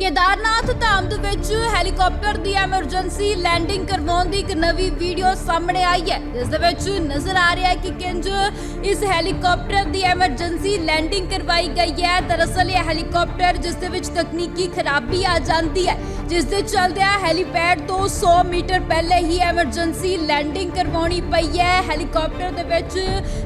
ਕੇਦਾਰਨਾਥ ਧਾਮ ਦੇ ਵਿੱਚ ਹੈਲੀਕਾਪਟਰ ਦੀ ਐਮਰਜੈਂਸੀ ਲੈਂਡਿੰਗ ਕਰਵਾਉਣ ਦੀ ਇੱਕ ਨਵੀਂ ਵੀਡੀਓ ਸਾਹਮਣੇ ਆਈ ਹੈ। ਜਿਸ ਦੇ ਵਿੱਚ ਨਜ਼ਰ ਆ ਰਿਹਾ ਹੈ ਕਿ ਕਿੰਜ ਇਸ ਹੈਲੀਕਾਪਟਰ ਦੀ ਐਮਰਜੈਂਸੀ ਲੈਂਡਿੰਗ ਕਰਵਾਈ ਗਈ ਹੈ। ਦਰਅਸਲ ਇਹ ਹੈਲੀਕਾਪਟਰ ਜਿਸ ਦੇ ਵਿੱਚ ਤਕਨੀਕੀ ਖਰਾਬੀ ਆ ਜਾਂਦੀ ਹੈ। ਜਿਸ ਦੇ ਚਲਦਿਆਂ ਹੈਲੀਪੈਡ ਤੋਂ 100 ਮੀਟਰ ਪਹਿਲੇ ਹੀ ਐਮਰਜੈਂਸੀ ਲੈਂਡਿੰਗ ਕਰਵਾਉਣੀ ਪਈ ਹੈ। ਹੈਲੀਕਾਪਟਰ ਦੇ ਵਿੱਚ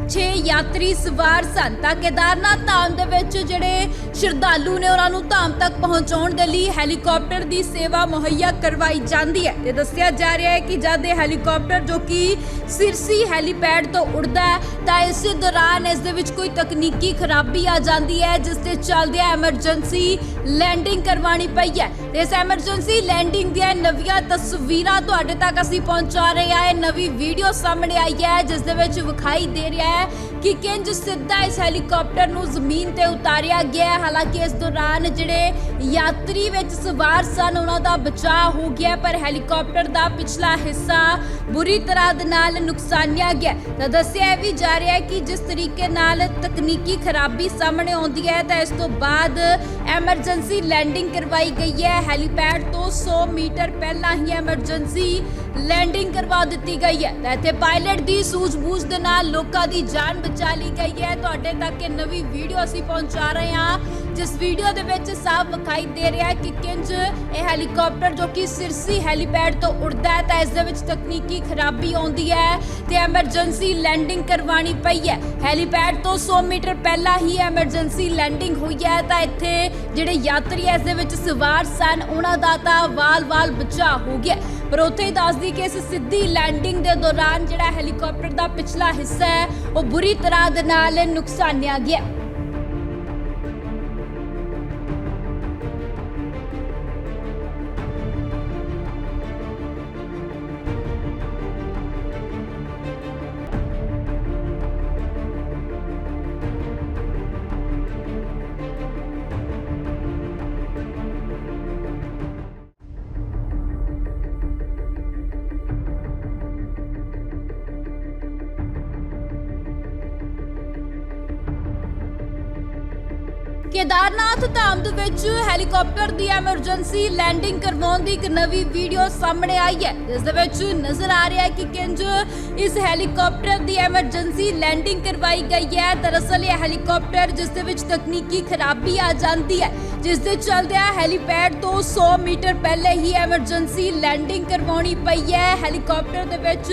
6 ਯਾਤਰੀ ਸਵਾਰ ਸਨ। ਤਾਂ ਕੇਦਾਰਨਾਥ ਧਾਮ ਦੇ ਵਿੱਚ ਜਿਹੜੇ ਸ਼ਰਧਾਲੂ ਨੇ ਉਹਨਾਂ ਨੂੰ ਧਾਮ ਤੱਕ ਪਹੁੰਚਾਉਣ ਦੇ ਲਈ ਹੈਲੀਕਾਪਟਰ ਦੀ ਸੇਵਾ ਮੁਹੱਈਆ ਕਰਵਾਈ ਜਾਂਦੀ ਹੈ ਤੇ ਦੱਸਿਆ ਜਾ ਰਿਹਾ ਹੈ ਕਿ ਜਦ ਇਹ ਹੈਲੀਕਾਪਟਰ ਜੋ ਕਿ ਸਿਰਸੀ ਹੈਲੀਪੈਡ ਤੋਂ ਉੱਡਦਾ ਹੈ, ਤਾਂ ਇਸੇ ਦੌਰਾਨ ਇਸ ਦੇ ਵਿੱਚ ਕੋਈ ਤਕਨੀਕੀ ਖਰਾਬੀ ਆ ਜਾਂਦੀ ਹੈ, ਜਿਸ ਦੇ ਚੱਲਦਿਆਂ ਐਮਰਜੈਂਸੀ ਲੈਂਡਿੰਗ ਕਰਵਾਉਣੀ ਪਈ ਹੈ। ਇਸ ਐਮਰਜੈਂਸੀ ਲੈਂਡਿੰਗ ਦੀਆਂ ਨਵੀਆਂ ਤਸਵੀਰਾਂ ਤੁਹਾਡੇ ਤੱਕ ਅਸੀਂ ਪਹੁੰਚਾ ਰਹੇ ਹਾਂ। ਇਹ ਨਵੀਂ ਵੀਡੀਓ ਸਾਹਮਣੇ ਆਈ ਹੈ, ਜਿਸ ਦੇ ਵਿੱਚ ਵਿਖਾਈ ਦੇ ਰਿਹਾ ਹੈ ਕਿ ਕਿੰਜ ਸਿੱਧਾ ਇਸ ਹੈਲੀਕਾਪਟਰ ਨੂੰ ਜ਼ਮੀਨ ਤੇ ਉਤਾਰਿਆ ਗਿਆ ਹੈ। ਹਾਲਾਂਕਿ ਇਸ ਦੌਰਾਨ ਜਿਹੜੇ ਯਾਤਰੀ ਵਿੱਚ ਸਵਾਰ ਸਨ, ਉਹਨਾਂ ਦਾ ਬਚਾਅ ਹੋ ਗਿਆ ਪਰ ਹੈਲੀਕਾਪਟਰ ਦਾ ਪਿਛਲਾ ਹਿੱਸਾ ਬੁਰੀ ਤਰ੍ਹਾਂ ਦੇ ਨਾਲ ਨੁਕਸਾਨਿਆ ਗਿਆ ਤਾਂ ਦੱਸਿਆ ਇਹ ਵੀ ਜਾ ਰਿਹਾ ਹੈ ਕਿ ਜਿਸ ਤਰੀਕੇ ਨਾਲ ਤਕਨੀਕੀ ਖਰਾਬੀ ਸਾਹਮਣੇ ਆਉਂਦੀ ਹੈ, ਤਾਂ ਇਸ ਤੋਂ ਬਾਅਦ ਐਮਰਜੈਂਸੀ ਲੈਂਡਿੰਗ ਕਰਵਾਈ ਗਈ ਹੈ। ਹੈਲੀਪੈਡ ਤੋਂ 100 ਮੀਟਰ ਪਹਿਲਾਂ ਹੀ ਐਮਰਜੈਂਸੀ ਲੈਂਡਿੰਗ ਕਰਵਾ ਦਿੱਤੀ ਗਈ ਹੈ। ਤਾਂ ਇੱਥੇ ਪਾਇਲਟ ਦੀ ਸੂਝ-ਬੂਝ ਦੇ ਨਾਲ ਲੋਕਾਂ ਦੀ ਜਾਨ ਬਚਾ ਲਈ ਗਈ ਹੈ। ਤੁਹਾਡੇ ਤੱਕ ਇਹ ਨਵੀਂ ਵੀਡੀਓ ਅਸੀਂ ਪਹੁੰਚਾ ਰਹੇ ਹਾਂ। ਜਿਸ ਵੀਡੀਓ ਦੇ ਵਿੱਚ ਸਾਫ਼ ਵਿਖਾਈ ਦੇ ਰਿਹਾ ਹੈ ਕਿ ਕਿੰਜ ਇਹ ਹੈਲੀਕਾਪਟਰ ਜੋ ਕਿ ਸਿਰਸੀ ਹੈਲੀਪੈਡ ਤੋਂ ਉੱਡਦਾ ਹੈ, ਤਾਂ ਇਸ ਦੇ ਵਿੱਚ ਤਕਨੀਕੀ ਖਰਾਬੀ ਆਉਂਦੀ ਹੈ ਤੇ ਐਮਰਜੈਂਸੀ ਲੈਂਡਿੰਗ ਕਰਵਾਉਣੀ ਪਈ ਹੈ। ਹੈਲੀਪੈਡ ਤੋਂ 100 ਮੀਟਰ ਪਹਿਲਾਂ ਹੀ ਐਮਰਜੈਂਸੀ ਲੈਂਡਿੰਗ ਹੋਈ ਹੈ। ਤਾਂ ਇੱਥੇ ਜਿਹੜੇ ਯਾਤਰੀ ਇਸ ਦੇ ਵਿੱਚ ਸਵਾਰ ਸਨ, ਉਹਨਾਂ ਦਾ ਤਾਂ ਵਾਲ-ਵਾਲ ਬਚਾਅ ਹੋ ਗਿਆ। ਪਰ ਉੱਥੇ ਹੀ ਦੱਸਦੀ ਕਿ ਇਸ ਸਿੱਧੀ ਲੈਂਡਿੰਗ ਦੇ ਦੌਰਾਨ ਜਿਹੜਾ ਹੈਲੀਕਾਪਟਰ ਦਾ ਪਿਛਲਾ ਹਿੱਸਾ ਹੈ, ਉਹ ਬੁਰੀ ਤਰ੍ਹਾਂ ਦੇ ਨਾਲ ਨੁਕਸਾਨਿਆ ਗਿਆ। ਕੇਦਾਰਨਾਥ ਧਾਮ ਦੇ ਵਿੱਚ ਹੈਲੀਕਾਪਟਰ ਦੀ ਐਮਰਜੈਂਸੀ ਲੈਂਡਿੰਗ ਕਰਵਾਉਣ ਦੀ ਇੱਕ ਨਵੀਂ ਵੀਡੀਓ ਸਾਹਮਣੇ ਆਈ ਹੈ। ਜਿਸ ਦੇ ਵਿੱਚ ਨਜ਼ਰ ਆ ਰਿਹਾ ਹੈ ਕਿ ਕਿੰਜ ਇਸ ਹੈਲੀਕਾਪਟਰ ਦੀ ਐਮਰਜੈਂਸੀ ਲੈਂਡਿੰਗ ਕਰਵਾਈ ਗਈ ਹੈ। ਦਰਅਸਲ ਇਹ ਹੈਲੀਕਾਪਟਰ ਜਿਸ ਦੇ ਵਿੱਚ ਤਕਨੀਕੀ ਖਰਾਬੀ ਆ ਜਾਂਦੀ ਹੈ। ਜਿਸ ਦੇ ਚਲਦਿਆਂ ਹੈਲੀਪੈਡ ਤੋਂ 100 ਮੀਟਰ ਪਹਿਲੇ ਹੀ ਐਮਰਜੈਂਸੀ ਲੈਂਡਿੰਗ ਕਰਵਾਉਣੀ ਪਈ ਹੈ। ਹੈਲੀਕਾਪਟਰ ਦੇ ਵਿੱਚ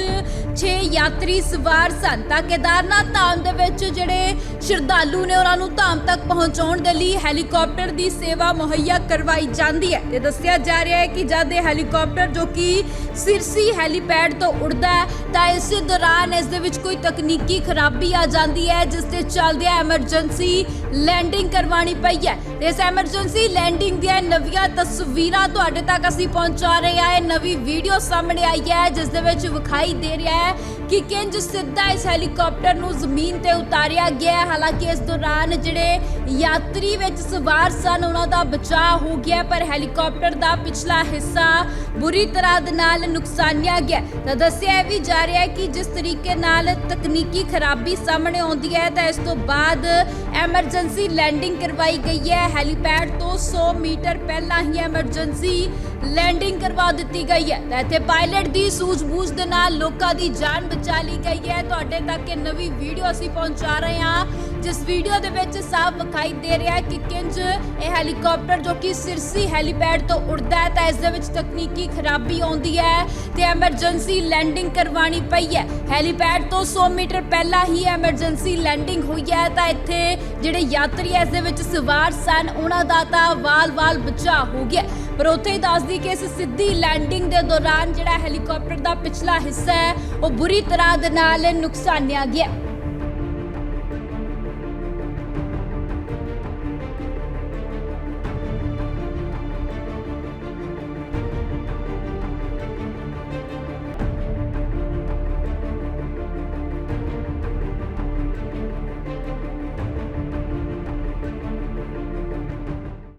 6 ਯਾਤਰੀ ਸਵਾਰ ਸਨ। ਤਾਂ ਕੇਦਾਰਨਾਥ ਧਾਮ ਦੇ ਵਿੱਚ ਜਿਹੜੇ ਸ਼ਰਧਾਲੂ ਨੇ ਉਹਨਾਂ ਨੂੰ ਧਾਮ ਤੱਕ ਪਹੁੰਚਾਉਣ ਦੇ ਲਈ ਹੈਲੀਕਾਪਟਰ ਦੀ ਸੇਵਾ ਮੁਹੱਈਆ ਕਰਵਾਈ ਜਾਂਦੀ ਹੈ ਤੇ ਦੱਸਿਆ ਜਾ ਰਿਹਾ ਹੈ ਕਿ ਜਦ ਇਹ ਹੈਲੀਕਾਪਟਰ ਜੋ ਕਿ ਸਿਰਸੀ ਹੈਲੀਪੈਡ ਤੋਂ ਉੱਡਦਾ ਹੈ, ਤਾਂ ਇਸੇ ਦੌਰਾਨ ਇਸ ਦੇ ਵਿੱਚ ਕੋਈ ਤਕਨੀਕੀ ਖਰਾਬੀ ਆ ਜਾਂਦੀ ਹੈ, ਜਿਸ ਦੇ ਚੱਲਦਿਆਂ ਐਮਰਜੈਂਸੀ ਲੈਂਡਿੰਗ ਕਰਵਾਉਣੀ ਪਈ ਹੈ। ਇਸ ਐਮਰਜੈਂਸੀ ਲੈਂਡਿੰਗ ਦੀਆਂ ਨਵੀਆਂ ਤਸਵੀਰਾਂ ਤੁਹਾਡੇ ਤੱਕ ਅਸੀਂ ਪਹੁੰਚਾ ਰਹੇ ਹਾਂ। ਇਹ ਨਵੀਂ ਵੀਡੀਓ ਸਾਹਮਣੇ ਆਈ ਹੈ, ਜਿਸ ਦੇ ਵਿੱਚ ਵਿਖਾਈ ਦੇ ਰਿਹਾ ਹੈ ਕਿ ਕਿੰਜ ਸਿੱਧਾ ਇਸ ਹੈਲੀਕਾਪਟਰ ਨੂੰ ਜ਼ਮੀਨ ਤੇ ਉਤਾਰਿਆ ਗਿਆ ਹੈ। ਹਾਲਾਂਕਿ ਇਸ ਦੌਰਾਨ ਜਿਹੜੇ ਯਾਤਰੀ ਵਿੱਚ ਸਵਾਰ ਸਨ, ਉਹਨਾਂ ਦਾ ਬਚਾਅ ਹੋ ਗਿਆ ਪਰ ਹੈਲੀਕਾਪਟਰ ਦਾ ਪਿਛਲਾ ਹਿੱਸਾ ਬੁਰੀ ਤਰ੍ਹਾਂ ਦੇ ਨਾਲ ਨੁਕਸਾਨਿਆ ਗਿਆ ਤਾਂ ਦੱਸਿਆ ਇਹ ਵੀ ਜਾ ਰਿਹਾ ਹੈ ਕਿ ਜਿਸ ਤਰੀਕੇ ਨਾਲ ਤਕਨੀਕੀ ਖਰਾਬੀ ਸਾਹਮਣੇ ਆਉਂਦੀ ਹੈ, ਤਾਂ ਇਸ ਤੋਂ ਬਾਅਦ ਐਮਰਜੈਂਸੀ ਲੈਂਡਿੰਗ ਕਰਵਾਈ ਗਈ ਹੈ। ਹੈਲੀਪੈਡ ਤੋਂ 100 ਮੀਟਰ ਪਹਿਲਾਂ ਹੀ ਐਮਰਜੈਂਸੀ ਲੈਂਡਿੰਗ ਕਰਵਾ ਦਿੱਤੀ ਗਈ ਹੈ। ਤਾਂ ਇੱਥੇ ਪਾਇਲਟ ਦੀ ਸੂਝ-ਬੂਝ ਦੇ ਨਾਲ ਲੋਕਾਂ ਦੀ ਜਾਨ ਬਚਾ ਲਈ ਗਈ ਹੈ। ਤੁਹਾਡੇ ਤੱਕ ਇਹ ਨਵੀਂ ਵੀਡੀਓ ਅਸੀਂ ਪਹੁੰਚਾ ਰਹੇ ਹਾਂ। ਜਿਸ ਵੀਡੀਓ ਦੇ ਵਿੱਚ ਸਾਫ਼ ਵਿਖਾਈ ਦੇ ਰਿਹਾ ਹੈ ਕਿ ਕਿੰਜ ਹੈਲੀਕਾਪਟਰ ਜੋ ਕਿ ਸਿਰਸੀ ਹੈਲੀਪੈਡ ਤੋਂ ਉੱਡਦਾ ਹੈ ਤਾਂ ਇਸ ਦੇ ਵਿੱਚ ਤਕਨੀਕੀ ਖਰਾਬੀ ਆਉਂਦੀ ਹੈ ਤੇ ਐਮਰਜੈਂਸੀ ਲੈਂਡਿੰਗ ਕਰਵਾਉਣੀ ਪਈ ਹੈ। ਹੈਲੀਪੈਡ ਤੋਂ 100 ਮੀਟਰ ਪਹਿਲਾਂ ਹੀ ਐਮਰਜੈਂਸੀ ਲੈਂਡਿੰਗ ਹੋਈ ਹੈ ਤਾਂ ਇੱਥੇ ਜਿਹੜੇ ਯਾਤਰੀ ਇਸ ਦੇ ਵਿੱਚ ਸਵਾਰ ਸਨ, ਉਹਨਾਂ ਦਾ ਤਾਂ ਵਾਲ-ਵਾਲ ਬਚਾਅ ਹੋ ਗਿਆ। ਪਰ ਉੱਥੇ ਹੀ ਦੱਸਦੀ ਕਿ ਇਸ ਸਿੱਧੀ ਲੈਂਡਿੰਗ ਦੇ ਦੌਰਾਨ ਜਿਹੜਾ ਹੈਲੀਕਾਪਟਰ ਦਾ ਪਿਛਲਾ ਹਿੱਸਾ ਹੈ, ਉਹ ਬੁਰੀ ਤਰ੍ਹਾਂ ਦੇ ਨਾਲ ਨੁਕਸਾਨਿਆ ਗਿਆ।